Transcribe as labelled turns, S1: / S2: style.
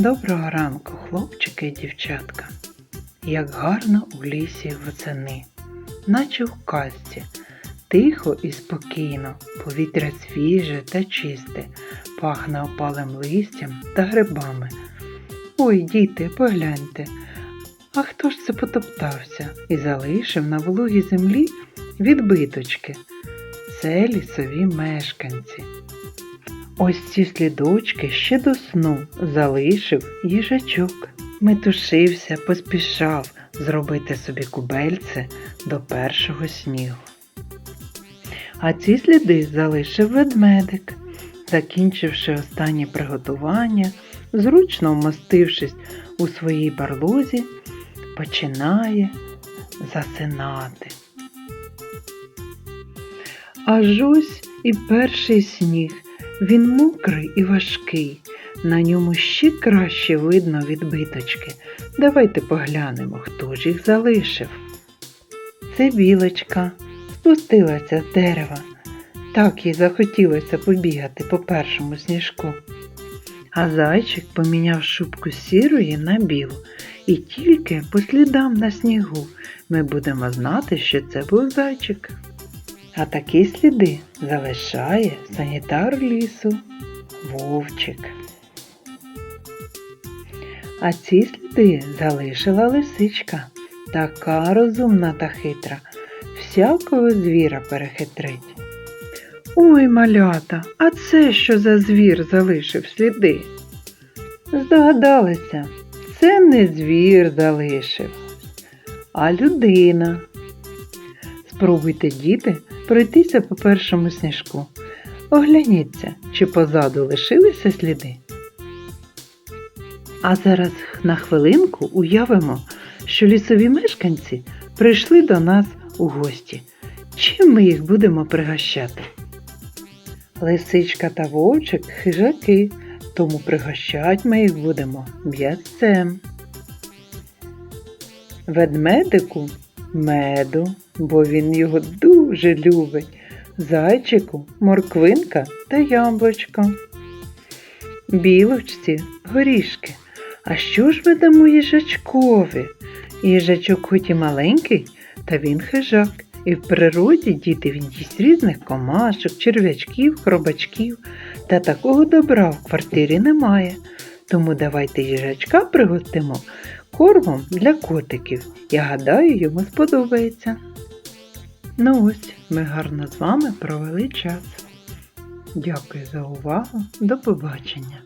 S1: Доброго ранку, хлопчики і дівчатка. Як гарно у лісі восени, наче в казці, тихо і спокійно, повітря свіже та чисте, пахне опалим листям та грибами. Ой, діти, погляньте, а хто ж це потоптався і залишив на вологій землі відбиточки? Це лісові мешканці. Ось ці слідочки ще до сну залишив їжачок. Метушився, поспішав зробити собі кубельце до першого снігу. А ці сліди залишив ведмедик, закінчивши останнє приготування, зручно вмостившись у своїй барлозі, починає засинати. Аж ось і перший сніг. Він мокрий і важкий. На ньому ще краще видно відбиточки. Давайте поглянемо, хто ж їх залишив. Це білочка спустилася з дерева. Так їй захотілося побігати по першому сніжку. А зайчик поміняв шубку сірої на білу, і тільки по слідам на снігу ми будемо знати, що це був зайчик. А такі сліди залишає санітар лісу вовчик. А ці сліди залишила лисичка, така розумна та хитра, всякого звіра перехитрить. Ой, малята, а це що за звір залишив сліди? Здогадалися, це не звір залишив, а людина. Спробуйте, діти, пройтися по першому сніжку. Огляніться, чи позаду лишилися сліди. А зараз на хвилинку уявимо, що лісові мешканці прийшли до нас у гості. Чим ми їх будемо пригощати? Лисичка та вовчик хижаки, тому пригощать ми їх будемо м'ясцем. Ведмедику меду, бо він його дуже любить. Зайчику морквинка та яблучко. Білочці горішки. А що ж ми дамо їжачкові? Їжачок хоч і маленький, та він хижак. І в природі діти він їсть різних комашок, черв'ячків, хробачків. Та такого добра в квартирі немає. Тому давайте їжачка пригостимо кормом для котиків. Я гадаю, йому сподобається. Ну ось, ми гарно з вами провели час. Дякую за увагу. До побачення!